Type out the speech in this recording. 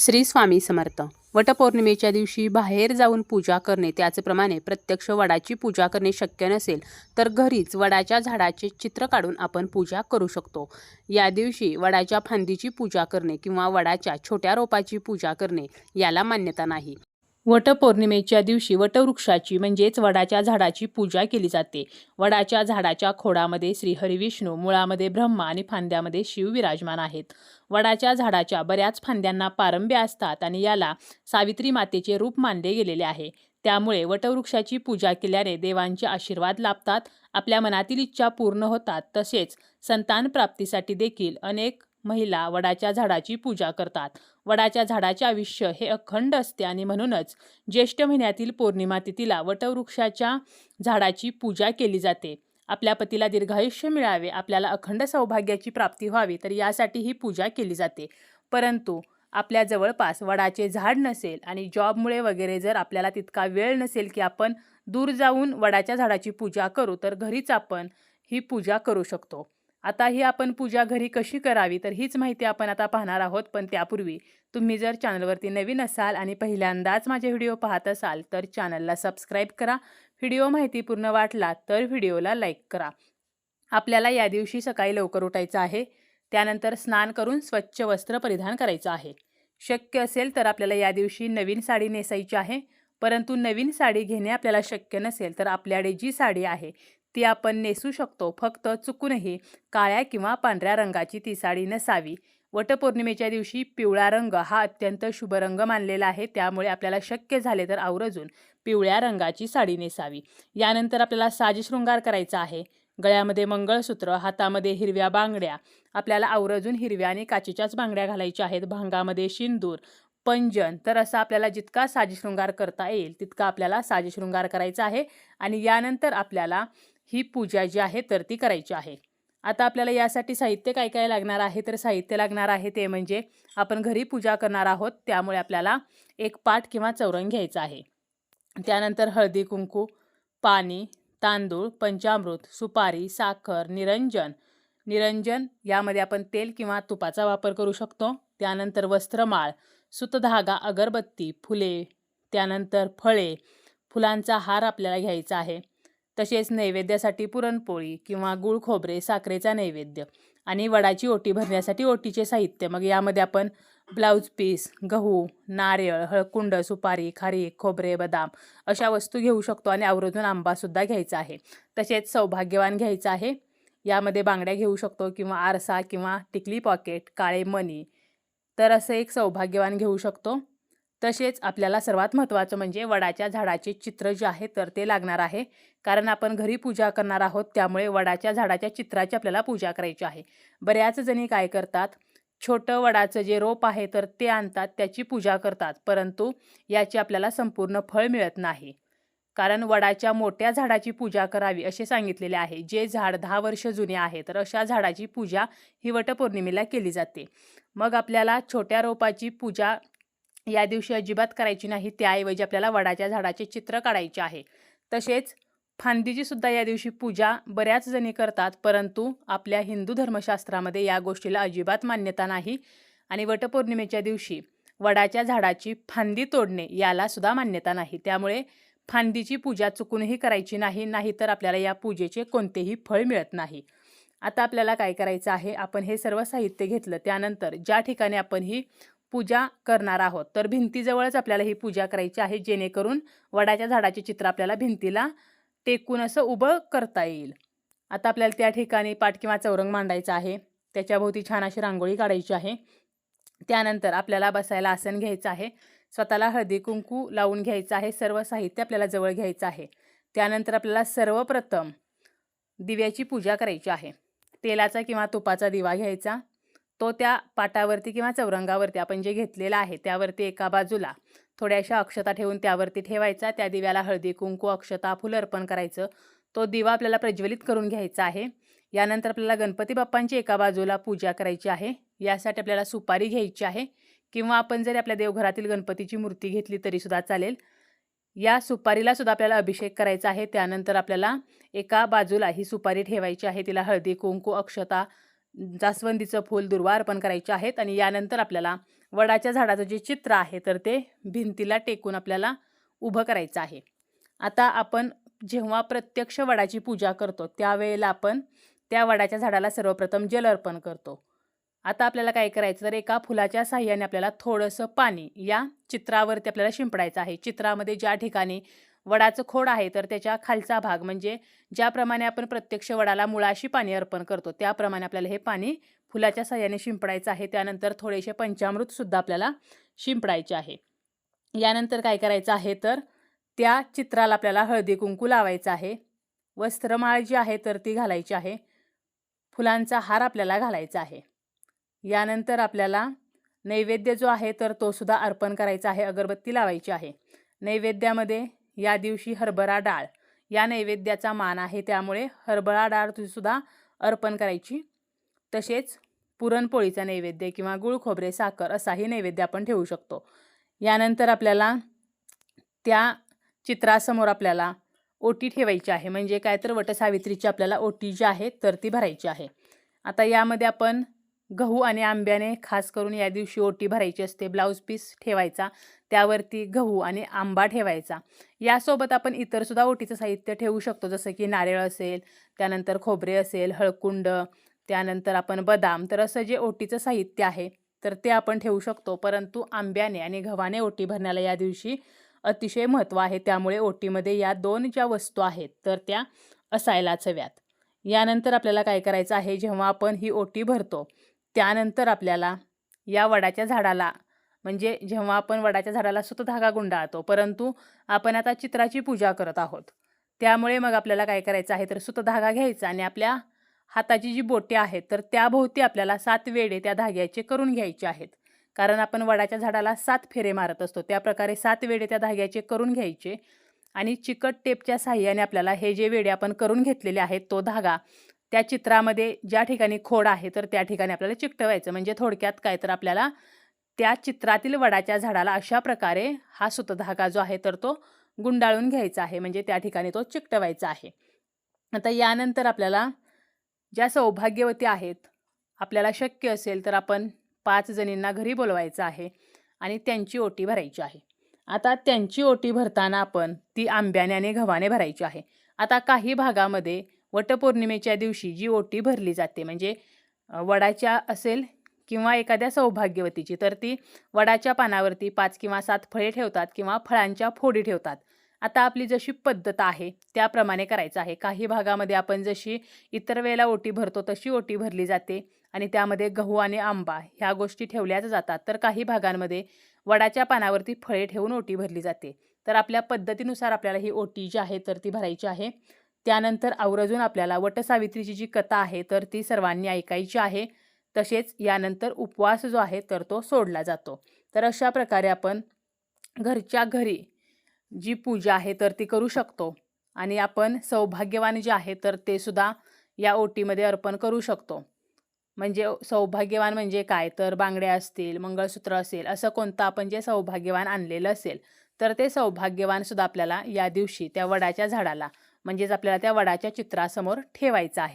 श्री स्वामी समर्थ. वटपौर्णिमेच्या दिवशी बाहेर जाऊन पूजा करणे त्याचप्रमाणे प्रत्यक्ष वडाची पूजा करणे शक्य नसेल तर घरीच वडाच्या झाडाचे चित्र काढून आपण पूजा करू शकतो. या दिवशी वडाच्या फांदीची पूजा करणे किंवा वडाच्या छोट्या रोपाची पूजा करणे याला मान्यता नाही. वटपौर्णिमेच्या दिवशी वटवृक्षाची म्हणजेच वडाच्या झाडाची पूजा केली जाते. वडाच्या झाडाच्या खोडामध्ये श्री हरिविष्णू मुळामध्ये ब्रह्मा आणि फांद्यामध्ये शिव विराजमान आहेत. वडाच्या झाडाच्या बऱ्याच फांद्यांना पारंब्या असतात आणि याला सावित्री मातेचे रूप मानले गेलेले आहे. त्यामुळे वटवृक्षाची पूजा केल्याने देवांचे आशीर्वाद लाभतात आपल्या मनातील इच्छा पूर्ण होतात. तसेच संतान प्राप्तीसाठी देखील अनेक महिला वडाच्या झाडाची पूजा करतात. वडाच्या झाडाचे आयुष्य हे अखंड असते आणि म्हणूनच ज्येष्ठ महिन्यातील पौर्णिमा तिथीला वटवृक्षाच्या झाडाची पूजा केली जाते. आपल्या पतीला दीर्घायुष्य मिळावे आपल्याला अखंड सौभाग्याची प्राप्ती व्हावी तर यासाठी ही पूजा केली जाते. परंतु आपल्या जवळपास वडाचे झाड नसेल आणि जॉबमुळे वगैरे जर आपल्याला तितका वेळ नसेल की आपण दूर जाऊन वडाच्या झाडाची पूजा करू तर घरीच आपण ही पूजा करू शकतो. आता ही आपण पूजा घरी कशी करावी तर हीच माहिती आपण आता पाहणार आहोत पण त्यापूर्वी तुम्ही जर चॅनलवरती नवीन असाल आणि पहिल्यांदाच माझे व्हिडिओ पाहत असाल तर चॅनलला सबस्क्राईब करा. व्हिडिओ माहितीपूर्ण वाटला तर व्हिडिओला लाईक करा. आपल्याला या दिवशी सकाळी लवकर उठायचं आहे. त्यानंतर स्नान करून स्वच्छ वस्त्र परिधान करायचं आहे. शक्य असेल तर आपल्याला या दिवशी नवीन साडी नेसायची आहे. परंतु नवीन साडी घेणे आपल्याला शक्य नसेल तर आपल्याकडे जी साडी आहे ती आपण नेसू शकतो. फक्त चुकूनही काळ्या किंवा पांढऱ्या रंगाची ती साडी नसावी. वटपौर्णिमेच्या दिवशी पिवळा रंग हा अत्यंत शुभ रंग मानलेला आहे. त्यामुळे आपल्याला शक्य झाले तर आवर्जून पिवळ्या रंगाची साडी नेसावी. यानंतर आपल्याला साजशृंगार करायचा आहे. गळ्यामध्ये मंगळसूत्र हातामध्ये हिरव्या बांगड्या आपल्याला आवर्जून हिरव्या आणि काचेच्याच बांगड्या घालायच्या आहेत. भांगामध्ये शिंदूर पंजन तर असं आपल्याला जितका साजशृंगार करता येईल तितका आपल्याला साजशृंगार करायचा आहे. आणि यानंतर आपल्याला ही पूजा जी आहे तर ती करायची आहे. आता आपल्याला यासाठी साहित्य काय काय लागणार आहे? तर साहित्य लागणार आहे ते म्हणजे आपण घरी पूजा करणार आहोत त्यामुळे आपल्याला एक पाट किंवा चौरंग घ्यायचा आहे. त्यानंतर हळदी कुंकू पाणी तांदूळ पंचामृत सुपारी साखर निरंजन. निरंजन यामध्ये आपण तेल किंवा तुपाचा वापर करू शकतो. त्यानंतर वस्त्रमाळ सुतधागा अगरबत्ती फुले त्यानंतर फळे. फुलांचा हार आपल्याला घ्यायचा आहे. तसेच नैवेद्यासाठी पुरणपोळी किंवा गुळ खोबरे साखरेचा नैवेद्य आणि वडाची ओटी भरण्यासाठी ओटीचे साहित्य. मग यामध्ये आपण ब्लाऊज पीस गहू नारळ हळकुंड सुपारी खारीक खोबरे बदाम अशा वस्तू घेऊ शकतो आणि आवर्जून आंबासुद्धा घ्यायचा आहे. तसेच सौभाग्यवान घ्यायचं आहे. यामध्ये बांगड्या घेऊ शकतो किंवा आरसा किंवा टिकली पॉकेट काळे मनी तर असं एक सौभाग्यवान घेऊ शकतो. तसेच आपल्याला सर्वात महत्त्वाचं म्हणजे वडाच्या झाडाचे चित्र जे आहे तर ते लागणार आहे. कारण आपण घरी पूजा करणार आहोत त्यामुळे वडाच्या झाडाच्या चित्राची आपल्याला पूजा करायची आहे. बऱ्याच जणी काय करतात छोटं वडाचं जे रोप आहे तर ते आणतात त्याची पूजा करतात. परंतु याची आपल्याला संपूर्ण फळ मिळत नाही. कारण वडाच्या मोठ्या झाडाची पूजा करावी असे सांगितलेले आहे. जे झाड दहा वर्ष जुने आहे तर अशा झाडाची पूजा ही वटपौर्णिमेला केली जाते. मग आपल्याला छोट्या रोपाची पूजा या दिवशी अजिबात करायची नाही. त्याऐवजी आपल्याला वडाच्या झाडाचे चित्र काढायचे आहे. तसेच फांदीची सुद्धा या दिवशी पूजा बऱ्याच जणी करतात परंतु आपल्या हिंदू धर्मशास्त्रामध्ये या गोष्टीला अजिबात मान्यता नाही. आणि वटपौर्णिमेच्या दिवशी वडाच्या झाडाची फांदी तोडणे याला सुद्धा मान्यता नाही. त्यामुळे फांदीची पूजा चुकूनही करायची नाही नाहीतर आपल्याला या पूजेचे कोणतेही फळ मिळत नाही. आता आपल्याला काय करायचं आहे? आपण हे सर्व साहित्य घेतलं. त्यानंतर ज्या ठिकाणी आपण ही पूजा करणार आहोत. तर भिंतीजवळच आपल्याला ही पूजा करायची आहे जेणेकरून वडाच्या झाडाचे चित्र आपल्याला भिंतीला टेकून असं उभं करता येईल. आता आपल्याला त्या ठिकाणी पाठ किंवा चौरंग मांडायचा आहे. त्याच्याभोवती छान अशी रांगोळी काढायची आहे. त्यानंतर आपल्याला बसायला आसन घ्यायचं आहे. स्वतःला हळदी कुंकू लावून घ्यायचं आहे. सर्व साहित्य आपल्याला जवळ घ्यायचं आहे. त्यानंतर आपल्याला सर्वप्रथम दिव्याची पूजा करायची आहे. तेलाचा किंवा तुपाचा दिवा घ्यायचा. तो त्या पाटावरती किंवा चौरंगावरती आपण जे घेतलेला आहे त्यावरती एका बाजूला थोड्याशा अक्षता ठेवून त्यावरती ठेवायचा. त्या दिव्याला हळदी कुंकू अक्षता फुलं अर्पण करायचं. तो दिवा आपल्याला प्रज्वलित करून घ्यायचा आहे. यानंतर आपल्याला गणपती बाप्पांची एका बाजूला पूजा करायची आहे. यासाठी आपल्याला सुपारी घ्यायची आहे किंवा आपण जरी आपल्या देवघरातील गणपतीची मूर्ती घेतली तरीसुद्धा चालेल. या सुपारीला सुद्धा आपल्याला अभिषेक करायचा आहे. त्यानंतर आपल्याला एका बाजूला ही सुपारी ठेवायची आहे. तिला हळदी कुंकू अक्षता जास्वंदीचं फूल दुर्वा अर्पण करायचे आहेत आणि यानंतर आपल्याला वडाच्या झाडाचं जे चित्र आहे तर ते भिंतीला टेकून आपल्याला उभं करायचं आहे. आता आपण जेव्हा प्रत्यक्ष वडाची पूजा करतो त्यावेळेला आपण त्या वडाच्या झाडाला सर्वप्रथम जल अर्पण करतो. आता आपल्याला काय करायचं तर एका फुलाच्या साह्याने आपल्याला थोडंसं पाणी या चित्रावरती आपल्याला शिंपडायचं आहे. चित्रामध्ये ज्या ठिकाणी वडाचं खोड आहे तर त्याच्या खालचा भाग म्हणजे ज्याप्रमाणे आपण प्रत्यक्ष वडाला मुळाशी पाणी अर्पण करतो त्याप्रमाणे आपल्याला हे पाणी फुलाच्या साह्याने शिंपडायचं आहे. त्यानंतर थोडेसे पंचामृतसुद्धा आपल्याला शिंपडायचे आहे. यानंतर काय करायचं आहे तर त्या चित्राला आपल्याला हळदी कुंकू लावायचं आहे. वस्त्रमाळ जी आहे तर ती घालायची आहे. फुलांचा हार आपल्याला घालायचा आहे. यानंतर आपल्याला नैवेद्य जो आहे तर तो सुद्धा अर्पण करायचा आहे अगरबत्ती लावायची आहे. नैवेद्यामध्ये या दिवशी हरभरा डाळ. या नैवेद्याचा मान आहे त्यामुळे हरभरा डाळ सुद्धा अर्पण करायची. तसेच पुरणपोळीचा नैवेद्य किंवा गुळ खोबरे साखर असाही नैवेद्य आपण ठेवू शकतो. यानंतर आपल्याला त्या चित्रासमोर आपल्याला ओटी ठेवायची आहे. म्हणजे काय तर वटसावित्रीची आपल्याला ओटी जी आहे तर ती भरायची आहे. आता यामध्ये आपण गहू आणि आंब्याने खास करून या दिवशी ओटी भरायची असते ब्लाऊज पीस ठेवायचा त्यावरती गहू आणि आंबा ठेवायचा. यासोबत आपण इतरसुद्धा ओटीचं साहित्य ठेवू शकतो जसं की नारळ असेल त्यानंतर खोबरे असेल हळकुंड त्यानंतर आपण बदाम तर असं जे ओटीचं साहित्य आहे तर ते आपण ठेवू शकतो. परंतु आंब्याने आणि गव्हाने ओटी भरण्याला या दिवशी अतिशय महत्त्व आहे. त्यामुळे ओटीमध्ये या दोन ज्या वस्तू आहेत तर त्या असायलाच हव्यात. यानंतर आपल्याला काय करायचं आहे जेव्हा आपण ही ओटी भरतो त्यानंतर आपल्याला या वडाच्या झाडाला म्हणजे जेव्हा आपण वडाच्या झाडाला सुद्धा धागा गुंडाळतो परंतु आपण आता चित्राची पूजा करत आहोत. त्यामुळे मग आपल्याला काय करायचं आहे तर सुत धागा घ्यायचा आणि आपल्या हाताची जी बोटे आहेत तर त्याभोवती आपल्याला सात वेडे त्या धाग्याचे करून घ्यायचे आहेत. कारण आपण वडाच्या झाडाला सात फेरे मारत असतो त्या प्रकारे सात वेडे त्या धाग्याचे करून घ्यायचे. आणि चिकट टेपच्या साह्याने आपल्याला हे जे वेडे आपण करून घेतलेले आहेत तो धागा त्या चित्रामध्ये ज्या ठिकाणी खोड आहे तर त्या ठिकाणी आपल्याला चिकटवायचं. म्हणजे थोडक्यात काय तर आपल्याला त्या चित्रातील वडाच्या झाडाला अशा प्रकारे हा सुतधागा जो आहे तर तो गुंडाळून घ्यायचा आहे. म्हणजे त्या ठिकाणी तो चिकटवायचा आहे. आता यानंतर आपल्याला ज्या सौभाग्यवती आहेत आपल्याला शक्य असेल तर आपण पाच जणींना घरी बोलवायचं आहे आणि त्यांची ओटी भरायची आहे. आता त्यांची ओटी भरताना आपण ती आंब्याने आणि गव्हाने भरायची आहे. आता काही भागामध्ये वटपौर्णिमेच्या दिवशी जी ओटी भरली जाते म्हणजे वडाच्या असेल किंवा एखाद्या सौभाग्यवतीची तर ती वडाच्या पानावरती पाच किंवा सात फळे ठेवतात किंवा फळांच्या फोडी ठेवतात. आता आपली जशी पद्धत आहे त्याप्रमाणे करायचं आहे. काही भागामध्ये आपण जशी इतर वेळेला ओटी भरतो तशी ओटी भरली जाते आणि त्यामध्ये गहू आणि आंबा ह्या गोष्टी ठेवल्याच जातात. तर काही भागांमध्ये वडाच्या पानावरती फळे ठेवून ओटी भरली जाते. तर आपल्या पद्धतीनुसार आपल्याला ही ओटी जी आहे तर ती भरायची आहे. त्यानंतर आवर्जून आपल्याला वटसावित्रीची जी कथा आहे तर ती सर्वांनी ऐकायची आहे. तसेच यानंतर उपवास जो आहे तर तो सोडला जातो. तर अशा प्रकारे आपण घरच्या घरी जी पूजा आहे तर ती करू शकतो. आणि आपण सौभाग्यवान जे आहे तर ते सुद्धा या ओटीमध्ये अर्पण करू शकतो. म्हणजे सौभाग्यवान म्हणजे काय? तर बांगड्या असतील मंगळसूत्र असेल असं कोणतं आपण जे सौभाग्यवान आणलेलं असेल तर ते सौभाग्यवान सुद्धा आपल्याला या दिवशी त्या वडाच्या झाडाला म्हणजेच आपल्याला त्या वडाच्या चित्रासमोर ठेवायचं आहे.